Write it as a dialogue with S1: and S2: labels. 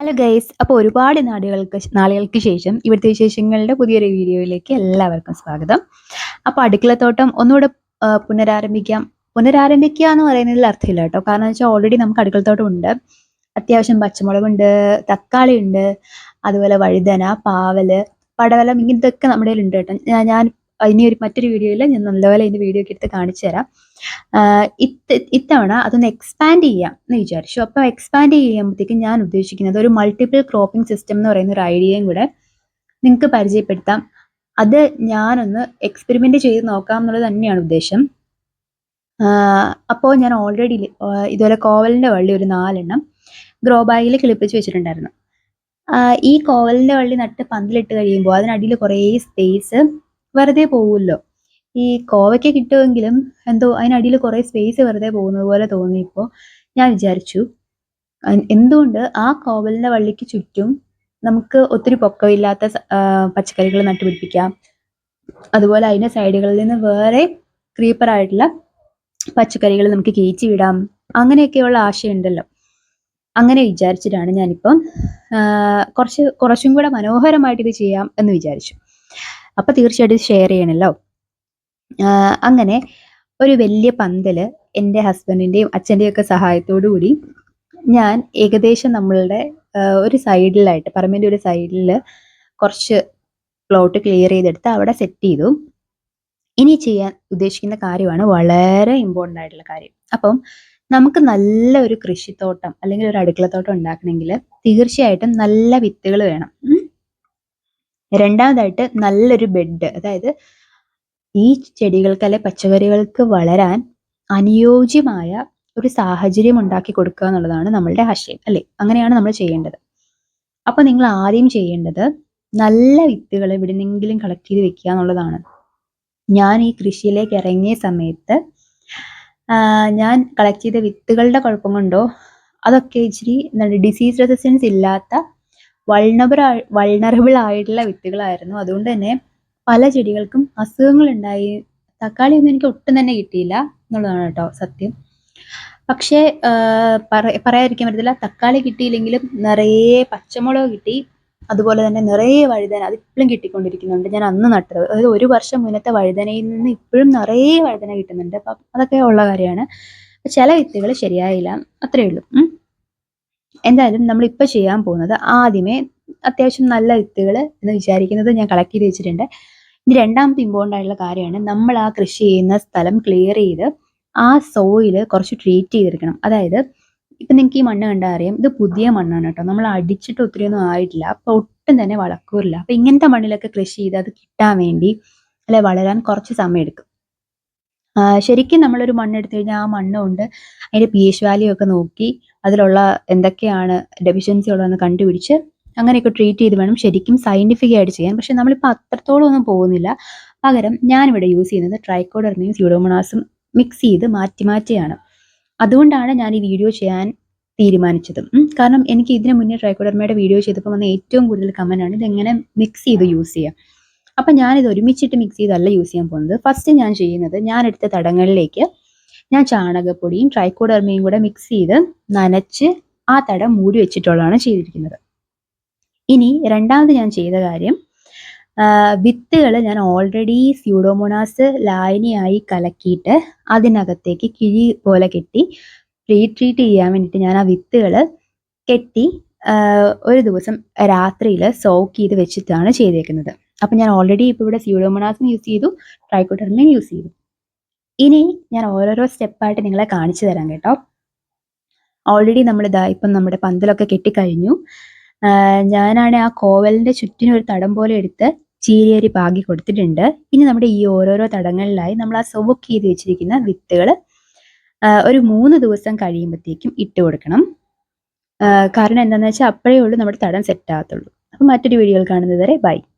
S1: Hello guys അപ്പോൾ ഒരുപാട് നാടുകൾക്ക് നാളുകൾക്ക് ശേഷം ഇവിടുത്തെ വിശേഷങ്ങളുടെ പുതിയൊരു വീഡിയോയിലേക്ക് എല്ലാവർക്കും സ്വാഗതം. അപ്പോൾ അടുക്കളത്തോട്ടം ഒന്നുകൂടെ പുനരാരംഭിക്കാം. പുനരാരംഭിക്കുക എന്ന് പറയുന്നതിൽ അർത്ഥമില്ല കേട്ടോ. കാരണം വെച്ചാൽ ഓൾറെഡി നമുക്ക് അടുക്കളത്തോട്ടം ഉണ്ട്. അത്യാവശ്യം പച്ചമുളകുണ്ട് തക്കാളി ഉണ്ട് അതുപോലെ വഴുതന പാവൽ പടവലം ഇങ്ങനത്തൊക്കെ നമ്മുടെ ഉണ്ട് കേട്ടോ. ഞാൻ ഇനി ഒരു മറ്റൊരു വീഡിയോയിൽ ഞാൻ നല്ലപോലെ ഇതിന്റെ വീഡിയോ ഒക്കെ എടുത്ത് കാണിച്ചു തരാം. ഇത്തവണ അതൊന്ന് എക്സ്പാൻഡ് ചെയ്യാം എന്ന് വിചാരിച്ചു. അപ്പോൾ എക്സ്പാൻഡ് ചെയ്യുമ്പോഴത്തേക്കും ഞാൻ ഉദ്ദേശിക്കുന്നത് ഒരു മൾട്ടിപ്പിൾ ക്രോപ്പിംഗ് സിസ്റ്റം എന്ന് പറയുന്ന ഒരു ഐഡിയയും കൂടെ നിങ്ങൾക്ക് പരിചയപ്പെടുത്താം. അത് ഞാനൊന്ന് എക്സ്പെരിമെന്റ് ചെയ്ത് നോക്കാം എന്നുള്ളത് തന്നെയാണ് ഉദ്ദേശം. അപ്പോൾ ഞാൻ ഓൾറെഡി ഇതുപോലെ കോവലിന്റെ വള്ളി ഒരു നാലെണ്ണം ഗ്രോ ബാഗിൽ കിളിപ്പിച്ച് വെച്ചിട്ടുണ്ടായിരുന്നു. ഈ കോവലിന്റെ വള്ളി നട്ട് പന്തലിട്ട് കഴിയുമ്പോൾ അതിനടിയിൽ കുറേ സ്പേസ് വെറുതെ പോകുമല്ലോ ഈ കോവയ്ക്ക കിട്ടുമെങ്കിലും എന്തോ അതിനടിയിൽ കുറേ സ്പേസ് വെറുതെ പോകുന്നത് പോലെ തോന്നിയപ്പോൾ ഞാൻ വിചാരിച്ചു എന്തുകൊണ്ട് ആ കോവലിന്റെ വള്ളിക്ക് ചുറ്റും നമുക്ക് ഒത്തിരി പൊക്കമില്ലാത്ത പച്ചക്കറികൾ നട്ടുപിടിപ്പിക്കാം. അതുപോലെ അതിന്റെ സൈഡുകളിൽ നിന്ന് വേറെ ക്രീപ്പർ ആയിട്ടുള്ള പച്ചക്കറികൾ നമുക്ക് കീച്ചു വിടാം. അങ്ങനെയൊക്കെയുള്ള ആശയമുണ്ടല്ലോ അങ്ങനെ വിചാരിച്ചിട്ടാണ് ഞാനിപ്പം കുറച്ച് കുറച്ചും കൂടെ മനോഹരമായിട്ട് ഇത് ചെയ്യാം എന്ന് വിചാരിച്ചു. അപ്പോൾ തീർച്ചയായിട്ടും ഷെയർ ചെയ്യണല്ലോ. അങ്ങനെ ഒരു വലിയ പന്തൽ എന്റെ ഹസ്ബൻഡിന്റെയും അച്ഛന്റെയും ഒക്കെ സഹായത്തോടു കൂടി ഞാൻ ഏകദേശം നമ്മളുടെ ഒരു സൈഡിലായിട്ട് പറമ്പിന്റെ ഒരു സൈഡിൽ കുറച്ച് പ്ലോട്ട് ക്ലിയർ ചെയ്തെടുത്ത് അവിടെ സെറ്റ് ചെയ്തു. ഇനി ചെയ്യാൻ ഉദ്ദേശിക്കുന്ന കാര്യമാണ് വളരെ ഇമ്പോർട്ടന്റ് ആയിട്ടുള്ള കാര്യം. അപ്പം നമുക്ക് നല്ല ഒരു കൃഷിത്തോട്ടം അല്ലെങ്കിൽ ഒരു അടുക്കളത്തോട്ടം ഉണ്ടാക്കണമെങ്കിൽ തീർച്ചയായിട്ടും നല്ല വിത്തുകൾ വേണം. രണ്ടാമതായിട്ട് നല്ലൊരു ബെഡ് അതായത് ഈ ചെടികൾക്ക് അല്ലെ പച്ചക്കറികൾക്ക് വളരാൻ അനുയോജ്യമായ ഒരു സാഹചര്യം ഉണ്ടാക്കി കൊടുക്കുക എന്നുള്ളതാണ് നമ്മളുടെ ആശയം അല്ലെ? അങ്ങനെയാണ് നമ്മൾ ചെയ്യേണ്ടത്. അപ്പൊ നിങ്ങൾ ആദ്യം ചെയ്യേണ്ടത് നല്ല വിത്തുകൾ എവിടെന്നെങ്കിലും കളക്ട് ചെയ്ത് വെക്കുക എന്നുള്ളതാണ്. ഞാൻ ഈ കൃഷിയിലേക്ക് ഇറങ്ങിയ സമയത്ത് ഞാൻ കളക്ട് ചെയ്ത വിത്തുകളുടെ കുഴപ്പം കൊണ്ടോ അതൊക്കെ ഇച്ചിരി ഡിസീസ് റെസിസ്റ്റൻസ് ഇല്ലാത്ത വൾണബിൾ വൾണറബിൾ ആയിട്ടുള്ള വിത്തുകളായിരുന്നു അതുകൊണ്ട് തന്നെ പല ചെടികൾക്കും അസുഖങ്ങൾ ഉണ്ടായി തക്കാളി ഒന്നും എനിക്ക് ഒട്ടും തന്നെ കിട്ടിയില്ല എന്നുള്ളതാണ് കേട്ടോ സത്യം. പക്ഷേ പറയാതിരിക്കാൻ പറ്റത്തില്ല. തക്കാളി കിട്ടിയില്ലെങ്കിലും നിറയെ പച്ചമുളക് കിട്ടി. അതുപോലെ തന്നെ നിറയെ വഴുതന അത് ഇപ്പോഴും കിട്ടിക്കൊണ്ടിരിക്കുന്നുണ്ട്. ഞാൻ അന്ന് നട്ടത്. അതായത് ഒരു വർഷം മുന്നത്തെ വഴുതനയിൽ നിന്ന് ഇപ്പോഴും നിറയെ വഴുതന കിട്ടുന്നുണ്ട്. അപ്പം അതൊക്കെ ഉള്ള കാര്യമാണ്. ചില വിത്തുകൾ ശരിയായില്ല. അത്രയേ ഉള്ളൂ. എന്തായാലും നമ്മൾ ഇപ്പോൾ ചെയ്യാൻ പോകുന്നത് ആദ്യമേ അത്യാവശ്യം നല്ല വിത്തുകൾ എന്ന് വിചാരിക്കുന്നത് ഞാൻ കളക്ട് ചെയ്ത് വെച്ചിട്ടുണ്ട്. ഇനി രണ്ടാമത്തെ ഇമ്പോർട്ടന്റ് ആയിട്ടുള്ള കാര്യമാണ് നമ്മൾ ആ കൃഷി ചെയ്യുന്ന സ്ഥലം ക്ലിയർ ചെയ്ത് ആ സോയിൽ കുറച്ച് ട്രീറ്റ് ചെയ്തെടുക്കണം. അതായത് ഇപ്പൊ നിങ്ങൾക്ക് ഈ മണ്ണ് കണ്ടാൽ അറിയാം. ഇത് പുതിയ മണ്ണാണ് കേട്ടോ. നമ്മൾ അടിച്ചിട്ട് ഒത്തിരിയൊന്നും ആയിട്ടില്ല. അപ്പൊ ഒട്ടും തന്നെ വളക്കൂരില്ല അപ്പൊ ഇങ്ങനത്തെ മണ്ണിലൊക്കെ കൃഷി ചെയ്ത് അത് കിട്ടാൻ വേണ്ടി അല്ലെ വളരാൻ കുറച്ച് സമയം എടുക്കും. ശരിക്കും നമ്മളൊരു മണ്ണ് എടുത്തു കഴിഞ്ഞാൽ ആ മണ്ണ് കൊണ്ട് അതിന്റെ പി എച്ച് വാല്യൂ ഒക്കെ നോക്കി അതിലുള്ള എന്തൊക്കെയാണ് ഡെഫിഷ്യൻസി ഉള്ളതെന്ന് കണ്ടുപിടിച്ച് അങ്ങനെയൊക്കെ ട്രീറ്റ് ചെയ്ത് വേണം ശരിക്കും സയന്റിഫിക് ആയിട്ട് ചെയ്യാൻ. പക്ഷെ നമ്മളിപ്പോൾ അത്രത്തോളം ഒന്നും പോകുന്നില്ല. പകരം ഞാനിവിടെ യൂസ് ചെയ്യുന്നത് ട്രൈക്കോഡർമയും സ്യൂഡോമോണാസും മിക്സ് ചെയ്ത് മാറ്റി മാറ്റിയാണ്. അതുകൊണ്ടാണ് ഞാൻ ഈ വീഡിയോ ചെയ്യാൻ തീരുമാനിച്ചത്. കാരണം എനിക്ക് ഇതിനു മുന്നേ ട്രൈക്കോഡർമയുടെ വീഡിയോ ചെയ്തപ്പോൾ വന്ന ഏറ്റവും കൂടുതൽ കമന്റ് ആണ് ഇതെങ്ങനെ മിക്സ് ചെയ്ത് യൂസ് ചെയ്യാം. അപ്പം ഞാനിത് ഒരുമിച്ചിട്ട് മിക്സ് ചെയ്തല്ല യൂസ് ചെയ്യാൻ പോകുന്നത്. ഫസ്റ്റ് ഞാൻ ചെയ്യുന്നത് ഞാൻ എടുത്ത തടങ്ങളിലേക്ക് ഞാൻ ചാണകപ്പൊടിയും ട്രൈക്കോഡർമയും കൂടെ മിക്സ് ചെയ്ത് നനച്ച് ആ തടം മൂടി വെച്ചിട്ടുള്ളതാണ് ചെയ്തിരിക്കുന്നത്. ഇനി രണ്ടാമത് ഞാൻ ചെയ്ത കാര്യം വിത്തുകൾ ഞാൻ ഓൾറെഡി സ്യൂഡോമോണാസ് ലായനിയായി കലക്കിയിട്ട് അതിനകത്തേക്ക് കിഴി പോലെ കെട്ടി പ്രീ ട്രീറ്റ് ചെയ്യാൻ വേണ്ടിയിട്ട് ഞാൻ ആ വിത്തുകൾ കെട്ടി ഒരു ദിവസം രാത്രിയിൽ സോക്ക് ചെയ്ത് വെച്ചിട്ടാണ് ചെയ്തേക്കുന്നത്. അപ്പം ഞാൻ ഓൾറെഡി ഇപ്പോൾ ഇവിടെ സ്യൂഡോമോണാസും യൂസ് ചെയ്തു ട്രൈക്കോട്ടർമയും യൂസ് ചെയ്തു. ഇനി ഞാൻ ഓരോരോ സ്റ്റെപ്പായിട്ട് നിങ്ങളെ കാണിച്ചു തരാം കേട്ടോ. ഓൾറെഡി നമ്മൾ ഇതാ ഇപ്പം നമ്മുടെ പന്തലൊക്കെ കെട്ടിക്കഴിഞ്ഞു. ഞാനാണ് ആ കോവലിന്റെ ചുറ്റിനും ഒരു തടം പോലെ എടുത്ത് ചീരിയരി പാകി കൊടുത്തിട്ടുണ്ട്. ഇനി നമ്മുടെ ഈ ഓരോരോ തടങ്ങളിലായി നമ്മൾ ആ സോക്ക് ചെയ്ത് വെച്ചിരിക്കുന്ന വിത്തുകൾ ഒരു മൂന്ന് ദിവസം കഴിയുമ്പോഴത്തേക്കും ഇട്ട് കൊടുക്കണം. കാരണം എന്താണെന്ന് വെച്ചാൽ അപ്പോഴേ ഉള്ളൂ നമ്മുടെ തടം സെറ്റ് ആകത്തുള്ളൂ. അപ്പം മറ്റൊരു വീഡിയോയിൽ കാണുന്നത് വരെ ബൈ